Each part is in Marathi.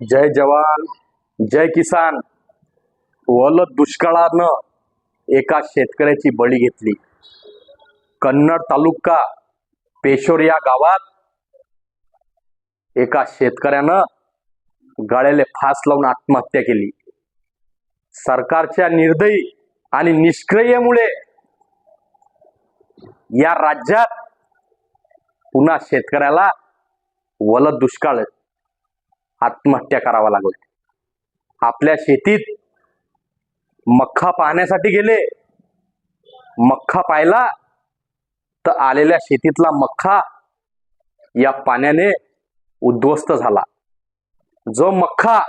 जय जवान जय किसान. वल दुष्काळानं एका शेतकऱ्याची बळी घेतली. कन्नड तालुका पेशोर या गावात एका शेतकऱ्यानं गळ्याले फास लावून आत्महत्या केली. सरकारच्या निर्दयी आणि निष्क्रियेमुळे या राज्यात पुन्हा शेतकऱ्याला वल दुष्काळ आत्महत्या करावा लागल्या आपल्या शेतीत मख्खा पाहण्यासाठी गेले मक्का पाहिला तर आलेल्या शेतीतला मख्खा या पाण्याने उद्ध्वस्त झाला. जो मक्खा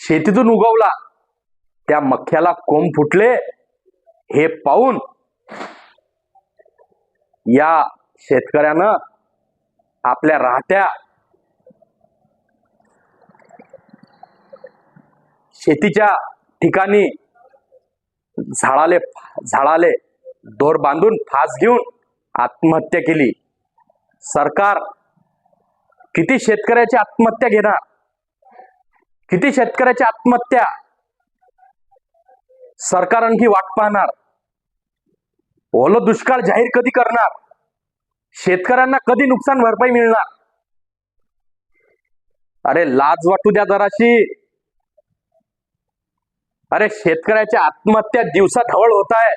शेतीतून उगवला त्या मख्याला कोंब फुटले हे पाहून या शेतकऱ्यानं आपल्या राहत्या शेतीच्या ठिकाणी झाडाले झाडाले दोर बांधून फास घेऊन आत्महत्या केली. सरकार किती शेतकऱ्याची आत्महत्या घेणार? किती शेतकऱ्याची आत्महत्या? सरकार आणखी वाट पाहणार. ओलं दुष्काळ जाहीर कधी करणार? शेतकऱ्यांना कधी नुकसान भरपाई मिळणार? अरे लाज वाटू द्या जराशी. अरे शेतकऱ्याच्या आत्महत्या दिवसा ढवळ होत आहे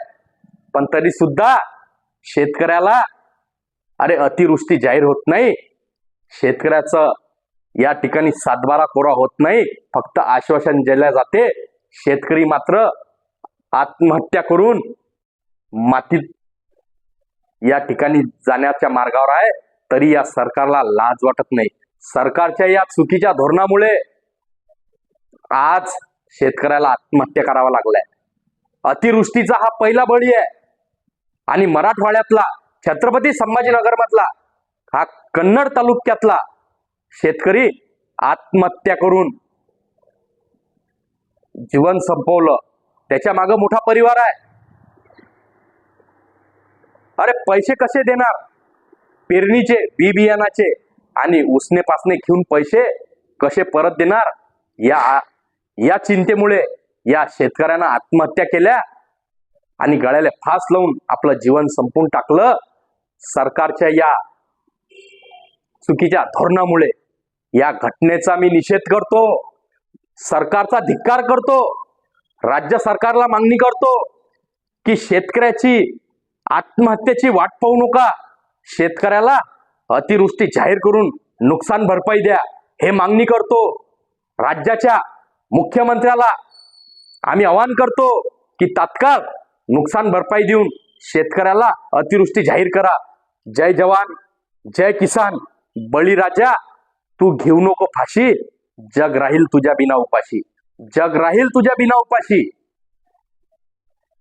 पण तरी सुद्धा शेतकऱ्याला अरे अतिवृष्टी जाहीर होत नाही. शेतकऱ्याचं या ठिकाणी सातबारा कोरा होत नाही. फक्त आश्वासन दिल्या जाते. शेतकरी मात्र आत्महत्या करून मातीत या ठिकाणी जाण्याच्या मार्गावर आहे. तरी या सरकारला लाज वाटत नाही. सरकारच्या या चुकीच्या धोरणामुळे आज शेतकऱ्याला आत्महत्या करावा लागलाय. अतिवृष्टीचा हा पहिला बळी आहे. आणि मराठवाड्यातला छत्रपती संभाजीनगर मधला हा कन्नड तालुक्यातला शेतकरी आत्महत्या करून जीवन संपवलं. त्याच्या मागं मोठा परिवार आहे. अरे पैसे कसे देणार? पेरणीचे बी बियाणाचे आणि उसने पासने घेऊन पैसे कसे परत देणार? या या चिंतेमुळे या शेतकऱ्यांना आत्महत्या केल्या आणि गळ्याला फास लावून आपलं जीवन संपून टाकलं. सरकारच्या या चुकीच्या धोरणामुळे या घटनेचा मी निषेध करतो. सरकारचा धिक्कार करतो. राज्य सरकारला मागणी करतो की शेतकऱ्याची आत्महत्येची वाट पाहू नका. शेतकऱ्याला अतिवृष्टी जाहीर करून नुकसान भरपाई द्या हे मागणी करतो. राज्याच्या मुख्यमंत्र्याला आम्ही आवाहन करतो की तात्काळ नुकसान भरपाई देऊन शेतकऱ्याला अतिवृष्टी जाहीर करा. जय जवान जय किसान बळीराजा तू घेऊ नको फाशी जग राहील तुझ्या बिना उपाशी. जग राहील तुझ्या बिना उपाशी.